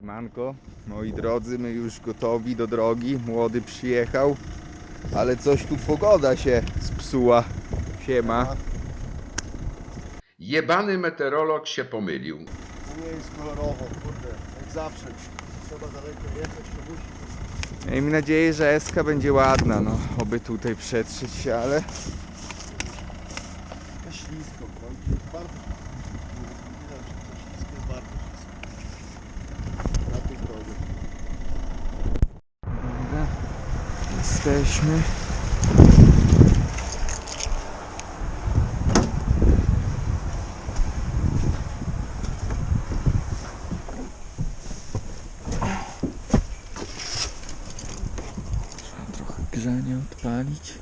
Manko, moi drodzy, my już gotowi do drogi. Młody przyjechał, ale coś tu pogoda się spsuła. Siema. Jebany meteorolog się pomylił. Nie jest kolorowo, kurde, jak zawsze. Trzeba daleko jechać, to musi. Miejmy nadzieję, że Eska będzie ładna, no. Oby tutaj przetrzeć się, ale To ślisko, no. bardzo. Widać, że to ślisko jest bardzo ślisko. Na tej drodze. Dobra, jesteśmy. Trzeba trochę grzania odpalić.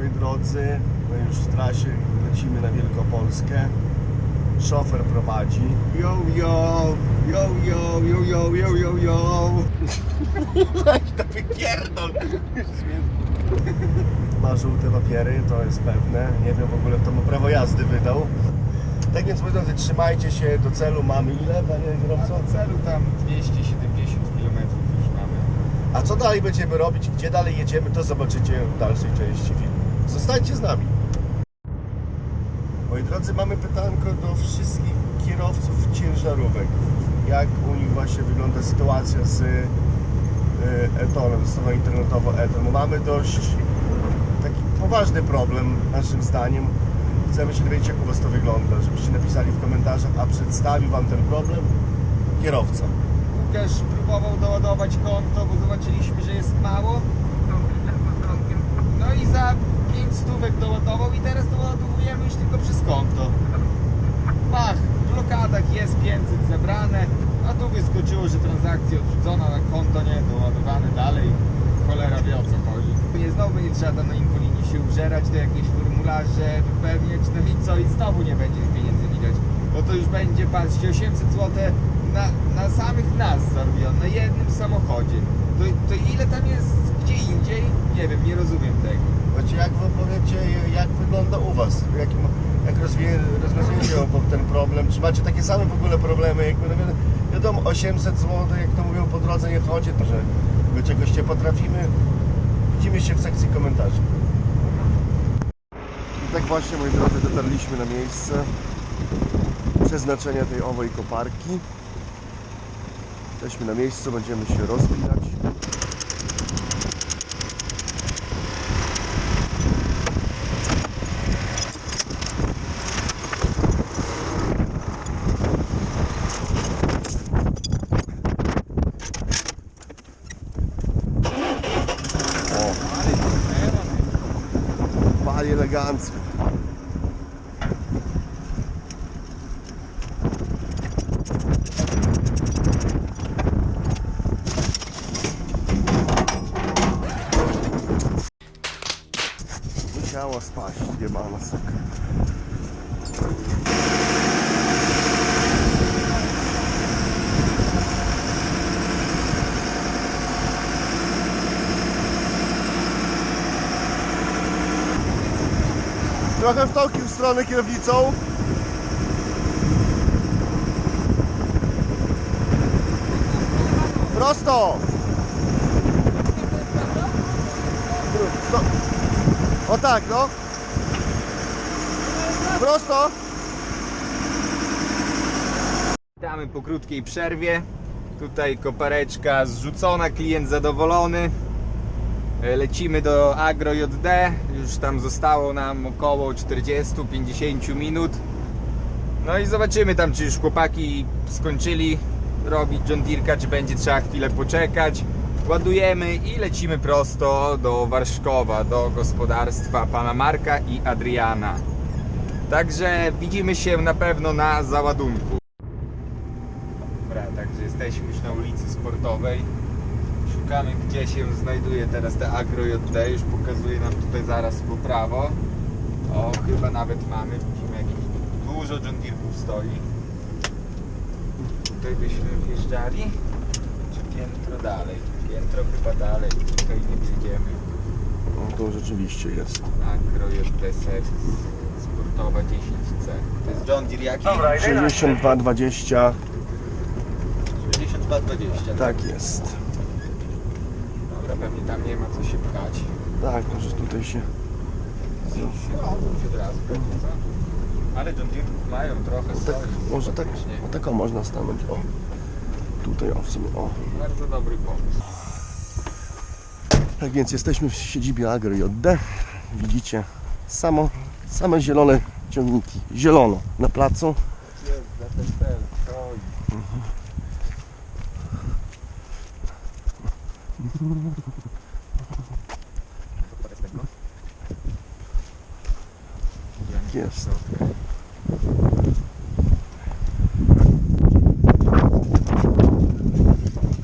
Moi drodzy, my już w trasie lecimy na Wielkopolskę. Szofer prowadzi. Yo, yo, yo, yo, yo, yo, yo, yo, yo. To wypierdol. Ma żółte papiery, to jest pewne. Nie wiem w ogóle, kto mu prawo jazdy wydał. Tak więc moi drodzy, trzymajcie się do celu. Mamy ile, panie kierowco? celu tam 270 km już mamy. A co dalej będziemy robić, gdzie dalej jedziemy, to zobaczycie w dalszej części filmu. Zostańcie z nami. Moi drodzy, mamy pytanko do wszystkich kierowców ciężarówek. Jak u nich właśnie wygląda sytuacja z y, Etonem, stroną internetową Eton. Mamy dość taki poważny problem, naszym zdaniem. Chcemy się dowiedzieć, jak u Was to wygląda, żebyście napisali w komentarzach, a przedstawił Wam ten problem kierowca. Łukasz próbował doładować konto, bo zobaczyliśmy, że jest mało. No i za 5 stówek doładował i teraz doładowujemy już tylko przez konto. Bach, w blokadach jest 500 zebrane, a tu wyskoczyło, że transakcja odrzucona na konto nie doładowane dalej. Cholera wie o co chodzi. Nie znowu nie trzeba na infolinii się ubrzerać, to jakieś formularze wypełniać, no i co? I znowu nie będzie pieniędzy widać. Bo to już będzie, patrzcie, 800 zł na, na samych nas zarobione, na jednym samochodzie. To, to ile tam jest gdzie indziej? Nie wiem, nie rozumiem tego. Znaczy, jak wy powiecie, jak wygląda u Was? Jak, jak rozwiązujecie ten problem? Czy macie takie same w ogóle problemy? Jak, no wi- wiadomo, 800 zł, jak to mówią, po drodze nie chodzi, to że my czegoś nie potrafimy. Widzimy się w sekcji komentarzy. I tak właśnie, moi drodzy, dotarliśmy na miejsce przeznaczenia tej owej koparki. Jesteśmy na miejscu, będziemy się rozbijać. американців. Звичайно спать, єбаносок. Trochę w stronę kierownicą. Prosto! Sto- O tak, no. Prosto! Witamy po krótkiej przerwie. Tutaj kopareczka zrzucona, klient zadowolony. E, Lecimy do Agro JD. Już tam zostało nam około 40-50 minut. No i zobaczymy tam, czy już chłopaki skończyli robić John Deerka, czy będzie trzeba chwilę poczekać. Ładujemy i lecimy prosto do Warszkowa, do gospodarstwa pana Marka i Adriana. Także widzimy się na pewno na załadunku. Dobra, także jesteśmy już na ulicy Sportowej. Szukamy gdzie się znajduje teraz te Agro JD. Już pokazuje nam tutaj zaraz po prawo. O, chyba nawet mamy. Widzimy jakieś dużo John Deerków stoi. Tutaj byśmy wjeżdżali. Czy piętro dalej? Piętro chyba dalej. Tutaj nie wjedziemy. No to rzeczywiście jest. Agro JD Sportowa 10C. To jest John Deere jaki? 62,20. 6220. Tak jest. Dobra, pewnie tam nie ma co się pchać. Tak, może tutaj się. No, od razu pewnie, co? Ale John Deere mają trochę Tak, stoi. może tak, faktycznie. o tak o można stanąć. O. Tutaj o w sumie o. Bardzo dobry pomysł. Tak więc jesteśmy w siedzibie Agro JD. Widzicie samo, same zielone ciągniki. Zielono na placu. Jest, cel, Jest.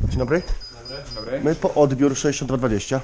Dzień dobry. Dobry. My po odbiór 6220.